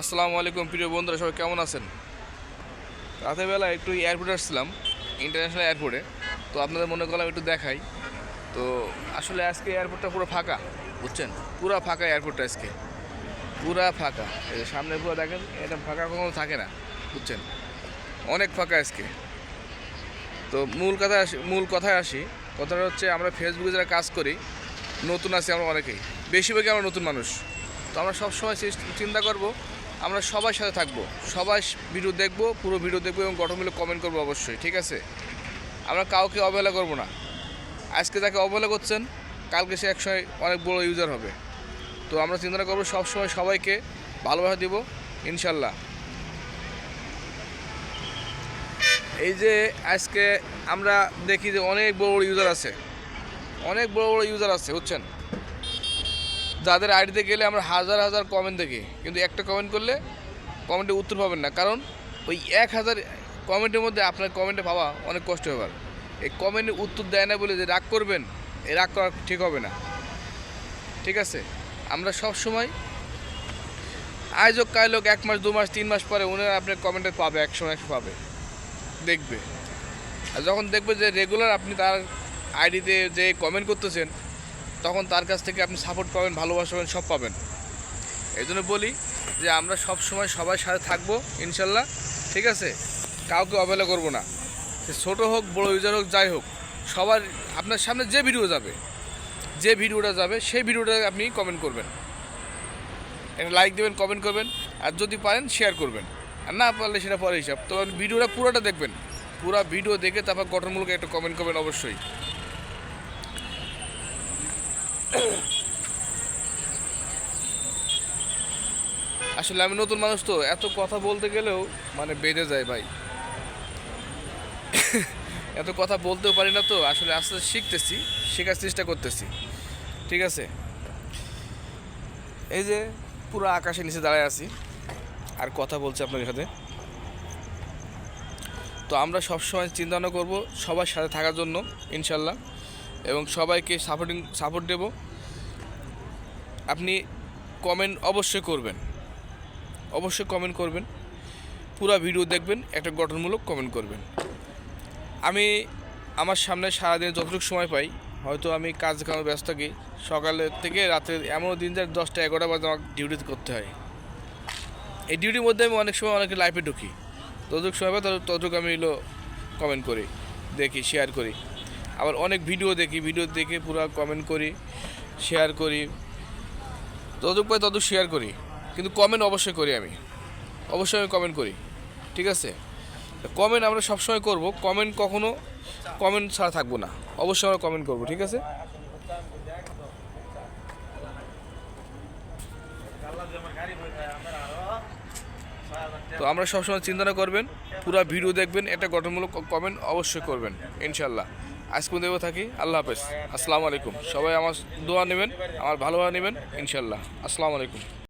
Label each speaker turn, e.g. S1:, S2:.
S1: আসসালামু আলাইকুম, প্রিয় বন্ধুরা, সবাই কেমন আছেন? রাতের বেলা একটু এয়ারপোর্টে আসছিলাম ইন্টারন্যাশনাল এয়ারপোর্টে তো আপনাদের মনে করলাম একটু দেখাই। তো আসলে আজকে এয়ারপোর্টটা পুরো ফাঁকা, বুঝছেন? পুরো ফাঁকা এয়ারপোর্টটা আজকে। পুরা ফাঁকা। সামনে পুরো দেখেন, এটা ফাঁকা কখনো থাকে না, বুঝছেন? অনেক ফাঁকা আজকে। তো মূল কথা আসি, মূল কথায় আসি, কথাটা হচ্ছে আমরা ফেসবুকে যারা কাজ করি, নতুন আছি আমরা অনেকেই। বেশিরভাগই আমরা নতুন মানুষ। তো আমরা সবসময় চিন্তা করব আমরা সবার সাথে থাকব সবাই ভিডিও দেখব, পুরো ভিডিও দেখব এবং গঠনমূলক কমেন্ট করব অবশ্যই, ঠিক আছে? আমরা কাউকে অবহেলা করব না। আজকে তাকে অবহেলা করছেন, কালকে সে একসময় অনেক বড় ইউজার হবে। তো আমরা চিন্তা করব সবসময় সবাইকে ভালোবাসা দিব, ইনশাল্লাহ। এই যে আজকে আমরা দেখি যে অনেক বড় বড় ইউজার আছে। অনেক বড় বড় ইউজার আছে, বুঝছেন? যাদের আইডিতে গেলে আমরা হাজার হাজার কমেন্ট দেখি। কিন্তু একটা কমেন্ট করলে কমেন্টে উত্তর পাবেন না। কারণ ওই এক হাজার কমেন্টের মধ্যে আপনার কমেন্টে পাওয়া অনেক কষ্ট ব্যাপার এই কমেন্টে উত্তর দেয় না বলে যে রাগ করবেন, এই রাগ করা ঠিক হবে না। ঠিক আছে? আমরা সব সময় আয়োজক, কায়লোক এক মাস, দু মাস, তিন মাস পরে উনি আপনার কমেন্টে পাবে একশো একশো পাবে। দেখবে। আর যখন দেখবে যে রেগুলার আপনি তার আইডিতে যে কমেন্ট করতেছেন তখন তার কাছ থেকে আপনি সাপোর্ট পাবেন, ভালোবাসা পাবেন, সব পাবেন। এই জন্য বলি যে আমরা সব সময় সবাই সাথে থাকব, ইনশাল্লাহ, ঠিক আছে? কাউকে অবহেলা করব না। সে ছোটো হোক, বড় ইউজার হোক, যাই হোক, সবার, আপনার সামনে যে ভিডিও যাবে, যে ভিডিওটা যাবে, সেই ভিডিওটা আপনি কমেন্ট করবেন। একটা লাইক দেবেন কমেন্ট করবেন, আর যদি পারেন শেয়ার করবেন। আর না পারলে সেটা পরে হিসাব। তো ভিডিওটা পুরোটা দেখবেন। পুরো ভিডিও দেখে তারপর গঠনমূলক একটা কমেন্ট করবেন অবশ্যই। আসলে আমি নতুন মানুষ তো, এত কথা বলতে গেলেও মানে বেড়ে যায় ভাই। এত কথা বলতেও পারি না তো, আসলে আস্তে আস্তে শিখতেছি, শেখার চেষ্টা করতেছি। ঠিক আছে? এই যে পুরো আকাশের নিচে দাঁড়ায় আছি, আর কথা বলছি আপনাদের সাথে। তো আমরা সবসময় চিন্তা ভাবনা করব সবার সাথে থাকার জন্য, ইনশাল্লাহ। এবং সবাইকে সাপোর্টিং সাপোর্ট দেব। আপনি কমেন্ট অবশ্যই করবেন। অবশ্যই কমেন্ট করবেন। পুরো ভিডিও দেখবেন, একটা গঠনমূলক কমেন্ট করবেন। আমি আমার সামনে সারাদিন যতটুকু সময় পাই, হয়তো আমি কাজ কামে ব্যস্ত থাকি সকালের থেকে রাতে এমনও দিন যায় দশটা এগারোটা বাজে আমাকে ডিউটি করতে হয়। এই ডিউটির মধ্যে আমি অনেক সময় অনেকে লাইফে ঢুকি। ততটুকু সময় পাই, তত- ততটুকু আমি হলো কমেন্ট করি, দেখি শেয়ার করি। আবার অনেক ভিডিও দেখি, ভিডিও দেখে পুরো কমেন্ট করি শেয়ার করি। ততটুকু পাই ততটুকু শেয়ার করি। কিন্তু কমেন্ট অবশ্যই করি আমি। অবশ্যই আমি কমেন্ট করি। ঠিক আছে? কমেন্ট আমরা সবসময় করব। কমেন্ট কখনো কমেন্ট ছাড়া থাকব না। অবশ্যই আমরা কমেন্ট করব, ঠিক আছে? তো আমরা সবসময় চিন্তা করবেন, পুরো ভিডিও দেখবেন, একটা গঠনমূলক কমেন্ট অবশ্যই করবেন ইনশাল্লাহ আজ দেবো থাকি। আল্লাহ হাফেজ। আসসালামু আলাইকুম। সবাই আমার দোয়া নেবেন, আমার ভালোভাবে নেবেন ইনশাল্লাহ আসসালামু আলাইকুম।